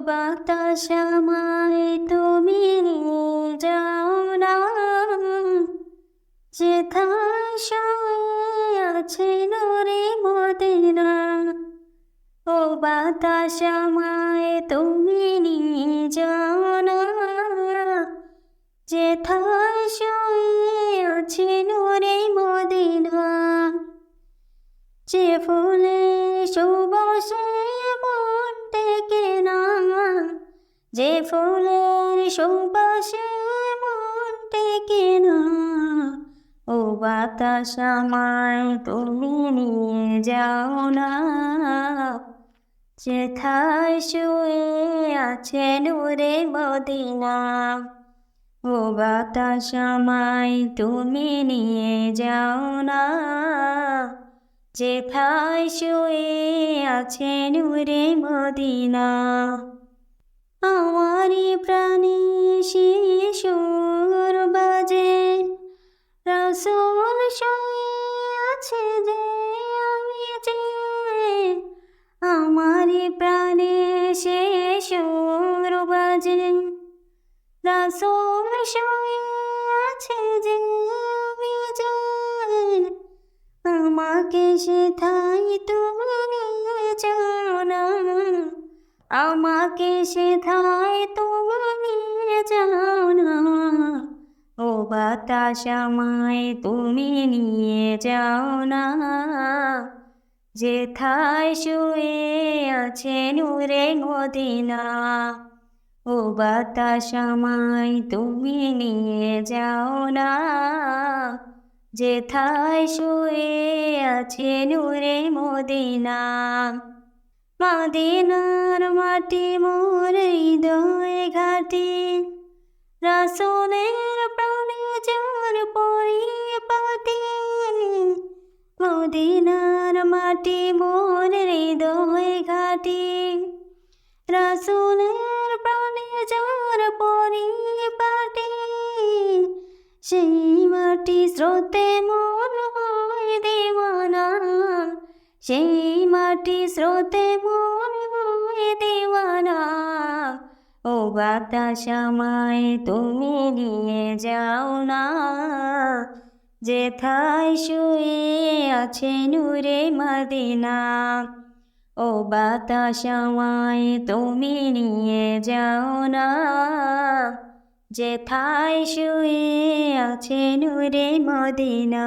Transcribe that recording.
বাতাস আমায় তুমি যাও না। যেথায় আছে নূরে মদিনা, ও বাতাস আমায় তুমি যাও না। যেথায় আছে নূরে মদিনা যে ফুলের সুবাসে মন টেকে না, ও বাতাস আমায় তুমি নিয়ে যাও না। যেথায় শুয়ে আছে নূরে মদিনা, ও বাতাস আমায় তুমি নিয়ে যাও না। যেথায় শুয়ে আছে নূরে মদিনা আমারই প্রাণী শিশুর বাজে রসুল শুয়ে আছে যে আমি যে আমারই প্রাণে শিশুর বাজে রসুল শুয়ে আছে যে আমি যে আমাকে সেথাই তুমি নিয়ে আমাকে সেথাই তুমি যাও না। ও বাতাস আমায় তুমি নিয়ে যাও না। যেথায় শুয়ে আছে নূরে মদিনা। ও বাতাস আমায় তুমি নিয়ে যাও না। যেথায় শুয়ে আছে নূরে মদিনা। মদিনার মাটি মোর হৃদয় ঘাটি। রাসনের প্রাণে যার পরিপাটি মদিনার মাটি মোর হৃদয় ঘাটি। রাসনের প্রাণে যার পরিপাটি সেই মাটি স্রোতে মন হয় দেওয়ানা। সেই মাটি স্রোতে মন দেওয়ানা। ও বাতাস আমায় তুমি নিয়ে যাও না যেথায় শুয়ে আছে নূরে মদিনা। ও বাতাস আমায় তুমি নিয়ে যাও না যেথায় শুয়ে আছে নূরে মদিনা।